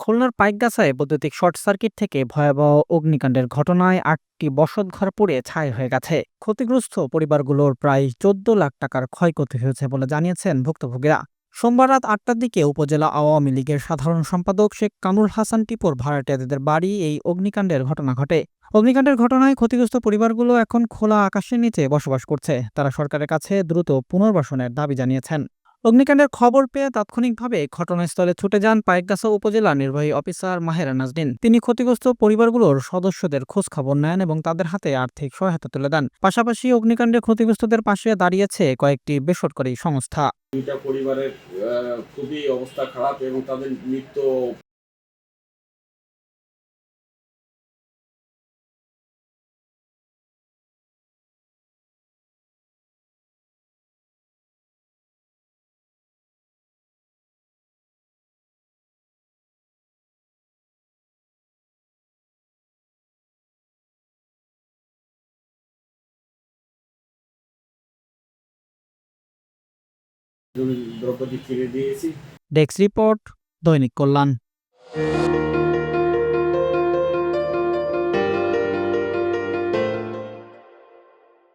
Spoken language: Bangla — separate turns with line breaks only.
খুলনার পাইকগাছায় বৈদ্যুতিক শর্ট সার্কিট থেকে ভয়াবহ অগ্নিকাণ্ডের ঘটনায় আটটি বসতঘর পুড়ে ছাই হয়ে গেছে। ক্ষতিগ্রস্ত পরিবারগুলোর প্রায় চোদ্দ লাখ টাকার ক্ষয়ক্ষতি হয়েছে বলে জানিয়েছেন ভুক্তভোগীরা। সোমবার রাত আটটার দিকে উপজেলা আওয়ামী লীগের সাধারণ সম্পাদক শেখ কামরুল হাসান টিপুর ভাড়াটিয়াদের বাড়ি এই অগ্নিকাণ্ডের ঘটনা ঘটে। অগ্নিকাণ্ডের ঘটনায় ক্ষতিগ্রস্ত পরিবারগুলো এখন খোলা আকাশের নিচে বসবাস করছে। তারা সরকারের কাছে দ্রুত পুনর্বাসনের দাবি জানিয়েছেন। অগ্নিকাণ্ডের খবর পেয়ে তাৎক্ষণিকভাবে ঘটনাস্থলে ছুটে যান পাইকগাছা উপজেলা নির্বাহী অফিসার মাহেরা নাজরিন তিনি ক্ষতিগ্রস্ত পরিবারগুলোর সদস্যদের খোঁজ খবর নেন এবং তাদের হাতে আর্থিক সহায়তা তুলে দেন। পাশাপাশি অগ্নিকাণ্ডে ক্ষতিগ্রস্তদের পাশে দাঁড়িয়েছে কয়েকটি বেসরকারি সংস্থা।
দুইটা পরিবারের খুবই অবস্থা খারাপ এবং তাদের নিত্য দ্রব্যাদি ফিরে দিয়েছি।
ডেস্ক রিপোর্ট দৈনিক কল্যাণ